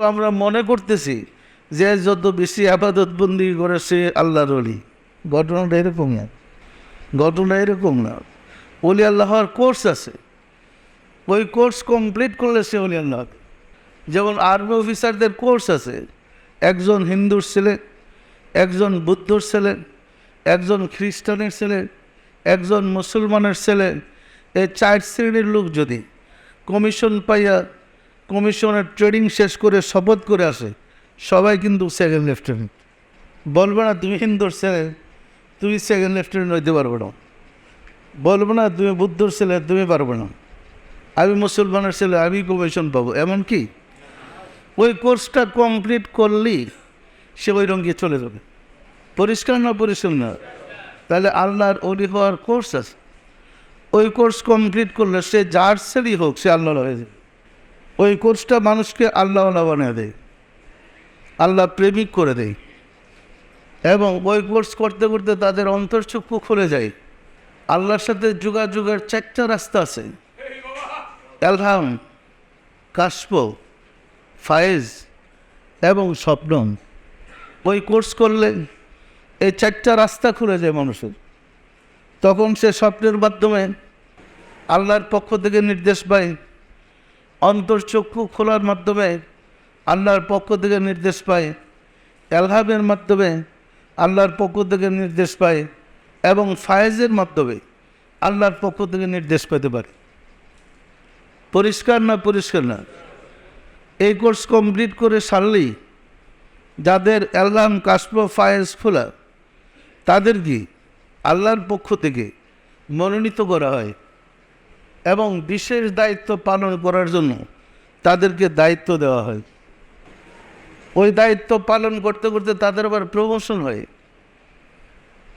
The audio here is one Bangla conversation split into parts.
আমরা মনে করতেছি যে যত বেশি আবাদত বন্দি করে সে আল্লাহর অলি ঘটনাটা এরকম না ঘটনা এরকম না। অলি আল্লাহর কোর্স আছে। ওই কোর্স কমপ্লিট করলে সে অলি আল্লাহ যেমন আর্মি অফিসারদের কোর্স আছে। একজন হিন্দুর ছেলে, একজন বুদ্ধর ছেলে, একজন খ্রিস্টানের ছেলে, একজন মুসলমানের ছেলে এই চার শ্রেণির লোক যদি কমিশন পাইয়া কমিশনের ট্রেনিং শেষ করে শপথ করে আসে, সবাই কিন্তু সেকেন্ড লেফটেন্যান্ট বলবে না, তুমি হিন্দুর ছেলে, তুমি সেকেন্ড লেফটেন্যান্ট হইতে পারবে না। বলবে না, তুমি বুদ্ধর ছেলে, তুমি পারবে না। আমি মুসলমানের ছেলে, আমি কমিশন পাবো। এমন কি? ওই কোর্সটা কমপ্লিট করলেই সে ওই রঙে চলে যাবে। পরিষ্কার না পরিষ্কার না তাহলে আল্লাহর অলি হওয়ার কোর্স আছে। ওই কোর্স কমপ্লিট করলে সে যার ছেলেই হোক, সে আল্লাহ হয়ে যাবে। ওই কোর্সটা মানুষকে আল্লাহ বানিয়ে দেয়। আল্লাহ প্রেমিক করে দেয়। এবং ওই কোর্স করতে করতে তাদের অন্তর্চক্ষু খুলে যায়। আল্লাহর সাথে যোগাযোগের চারটা রাস্তা আছে। অ্যালহাম কাশপ ফায়েজ এবং স্বপ্ন ওই কোর্স করলে এই চারটা রাস্তা খুলে যায় মানুষের। তখন সে স্বপ্নের মাধ্যমে আল্লাহর পক্ষ থেকে নির্দেশ পায় অন্তর্চক্ষু খোলার মাধ্যমে আল্লাহর পক্ষ থেকে নির্দেশ পায় এলহামের মাধ্যমে আল্লাহর পক্ষ থেকে নির্দেশ পায় এবং ফায়েজের মাধ্যমে আল্লাহর পক্ষ থেকে নির্দেশ পেতে পারে। পরিষ্কার না পরিষ্কার না, এই কোর্স কমপ্লিট করে সারলেই যাদের অ্যালবাম কাশপ ফায়েজ খোলা তাদের কি আল্লাহর পক্ষ থেকে মনোনীত করা হয়। এবং বিশেষ দায়িত্ব পালন করার জন্য তাদেরকে দায়িত্ব দেওয়া হয়। ওই দায়িত্ব পালন করতে করতে তাদের আবার প্রমোশন হয়।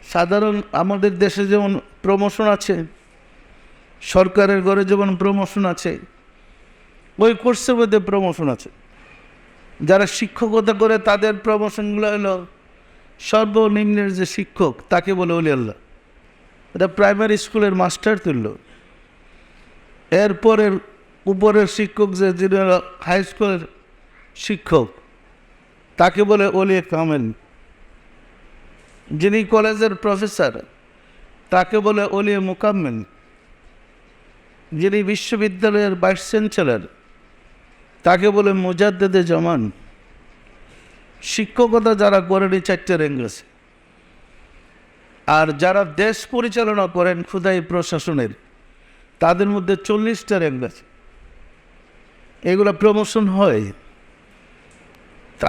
সাধারণ আমাদের দেশে যেমন প্রমোশন আছে, সরকারের ঘরে যেমন প্রমোশন আছে, ওই কোর্সের মধ্যে প্রমোশন আছে। যারা শিক্ষকতা করে তাদের প্রমোশনগুলো হলো সর্বনিম্নের যে শিক্ষক, তাকে বলে অলি আল্লাহ। এটা প্রাইমারি স্কুলের মাস্টার তুলল এরপরের উপরের শিক্ষক যে, যিনি হাই স্কুলের শিক্ষক, তাকে বলে অলি কামেল। যিনি কলেজের প্রফেসর তাকে বলে অলি মোকাম্মেল। যিনি বিশ্ববিদ্যালয়ের ভাইস চ্যান্সেলর তাকে বলে মুজাদ্দেদে জামান। শিক্ষকতা যারা করেন, চারটে র্যাঙ্ক আছে। আর যারা দেশ পরিচালনা করেন ক্ষুদাই প্রশাসনের। তাদের মধ্যে চল্লিশটা র্যাঙ্ক আছে এগুলো প্রমোশন হয়।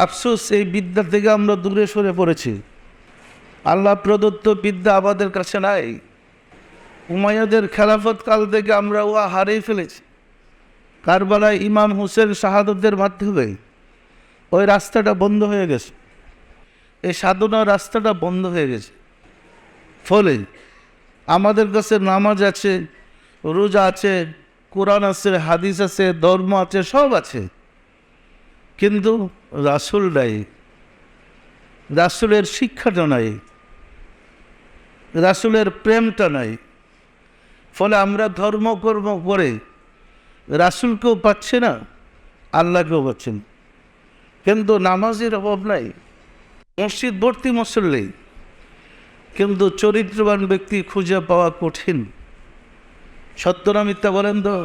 আফসোস, এই বিদ্যা থেকে আমরা দূরে সরে পড়েছি। আল্লাহ প্রদত্ত বিদ্যা আমাদের কাছে নাই। উমাইয়াদের খেলাফত কাল থেকে আমরা উহা হারিয়ে ফেলেছি। কারবালায় ইমাম হুসেন শাহাদতের মাধ্যমে ওই রাস্তাটা বন্ধ হয়ে গেছে। এই সাধনার রাস্তাটা বন্ধ হয়ে গেছে। ফলে আমাদের কাছে নামাজ আছে রোজা আছে, কোরআন আছে, হাদিস আছে, ধর্ম আছে, সব আছে। কিন্তু রাসুল নাই, রাসুলের শিক্ষাটা নাই, রাসুলের প্রেমটা নাই। ফলে আমরা ধর্ম, কর্ম করে রাসুলকেও পাচ্ছে না, আল্লাহকেও পাচ্ছেন কিন্তু নামাজের অভাব নাই, মসজিদ ভর্তি মুসল্লি, কিন্তু চরিত্রবান ব্যক্তি খুঁজে পাওয়া কঠিন। সত্য না মিথ্যা বলেন তো?